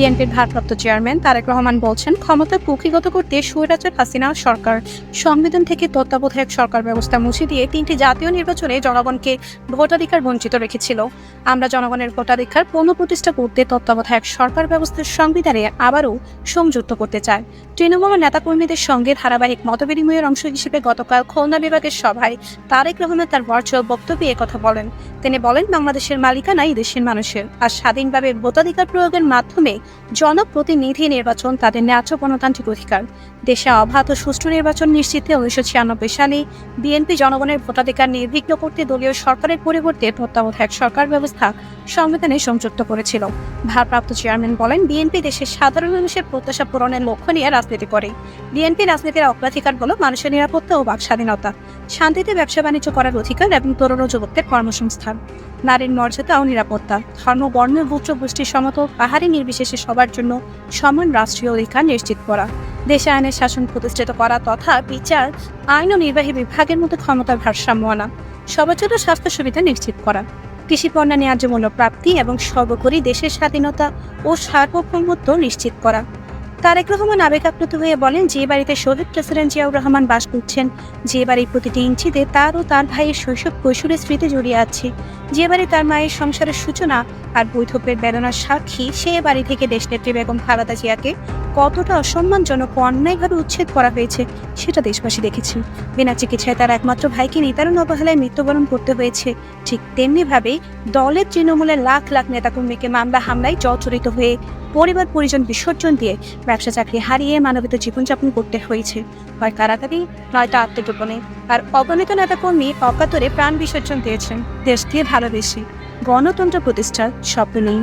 বিএনপির ভারপ্রাপ্ত চেয়ারম্যান তারেক রহমান বলছেন ক্ষমতা কুক্ষিগত করতে স্বৈরাচার হাসিনা সরকার। সংবিধান থেকে তত্ত্বাবধায়ক সরকার ব্যবস্থা মুছে দিয়ে তিনটি জাতীয় নির্বাচনে জনগণকে ভোটাধিকার বঞ্চিত রেখেছিল। আমরা জনগণের ভোটাধিকার পুনঃপ্রতিষ্ঠা করতে তত্ত্বাবধায়ক সরকার ব্যবস্থার সংবিধানে আবারও সংযুক্ত করতে চায়। তৃণমূল নেতাকর্মীদের সঙ্গে ধারাবাহিক মতবিনিময়ের অংশ হিসেবে গতকাল খুলনা বিভাগের সভায় তারেক রহমান তার ভার্চুয়াল বক্তব্যে একথা বলেন। তিনি বলেন, বাংলাদেশের মালিকানা এই দেশের মানুষের। আর স্বাধীনভাবে ভোটাধিকার প্রয়োগের মাধ্যমে জনপ্রতিনিধি নির্বাচন তাদের ন্যায্য গণতান্ত্রিক অধিকার। দেশে অবাধ ও সুষ্ঠু নির্বাচন নিশ্চিতে উনিশশো ছিয়ানব্বই সালে বিএনপি জনগণের ভোটাধিকার নির্বিঘ্ন করতে দলীয় সরকারের পরিবর্তে তত্ত্বাবধায়ক সরকার ব্যবস্থা সংবিধানে সংযুক্ত করেছিল। ভারপ্রাপ্ত চেয়ারম্যান বলেন, বিএনপি দেশের সাধারণ মানুষের প্রত্যাশা পূরণের লক্ষ্য নিয়ে রাজনীতি করে। বিএনপি রাজনীতির অগ্রাধিকার হল মানুষের নিরাপত্তা ও বাক স্বাধীনতা শান্তিতে ব্যবসা বাণিজ্য করার অধিকার এবং তরুণ যুবকদের কর্মসংস্থান। নারীর মর্যাদা ও নিরাপত্তা, ধর্ম, বর্ণ গোত্র গোষ্ঠীর সমত পাহাড়ি নির্বিশেষে সবার জন্য সমান রাষ্ট্রীয় অধিকার নিশ্চিত করা। দেশে আইনের শাসন প্রতিষ্ঠিত করা তথা বিচার, আইন ও নির্বাহী বিভাগের মধ্যে ক্ষমতার ভারসাম্য আনা সবার জন্য স্বাস্থ্য সুবিধা নিশ্চিত করা। কৃষি পণ্য ন্যায্য মূল্য প্রাপ্তি এবং সর্বোপরি দেশের স্বাধীনতা ও সার্বভৌমত্ব নিশ্চিত করা। তারেক রহমান আবেগ আপ্লুত হয়ে বলেন, যে বাড়িতে শহীদ প্রেসিডেন্ট জিয়াউর রহমান বাস করছেন, যে বাড়ির প্রতিটি ইঞ্চিতে তার ও তার ভাইয়ের শৈশব কৈশোরের স্মৃতি জড়িয়ে আছে। যে বাড়ি তার মায়ের সংসারের সূচনা আর বৈঠকের বেদনার সাক্ষী সে বাড়ি থেকে দেশনেত্রী বেগম খালাদা জিয়াকে কতটা অসম্মানজনক ও অন্যায়ভাবে উচ্ছেদ করা হয়েছে, সেটা দেশবাসী দেখেছে। বিনা চিকিৎসায় তার একমাত্র ভাইকে নিতারণ অবহেলায় মৃত্যুবরণ করতে হয়েছে। ঠিক তেমনিভাবে দলের তৃণমূলের লাখ লাখ নেতাকর্মীকে মামলা হামলায় জর্জরিত হয়ে পরিবার পরিজন বিসর্জন দিয়ে ব্যবসা চাকরি হারিয়ে মানবিত জীবনযাপন করতে হয়েছে। হয় কারাগারি, নয়তো আত্মগোপনে। আর অগণিত নেতাকর্মী অকাতরে প্রাণ বিসর্জন দিয়েছেন। দেশ দিয়ে ভালোবেসে গণতন্ত্র প্রতিষ্ঠার স্বপ্ন নেই।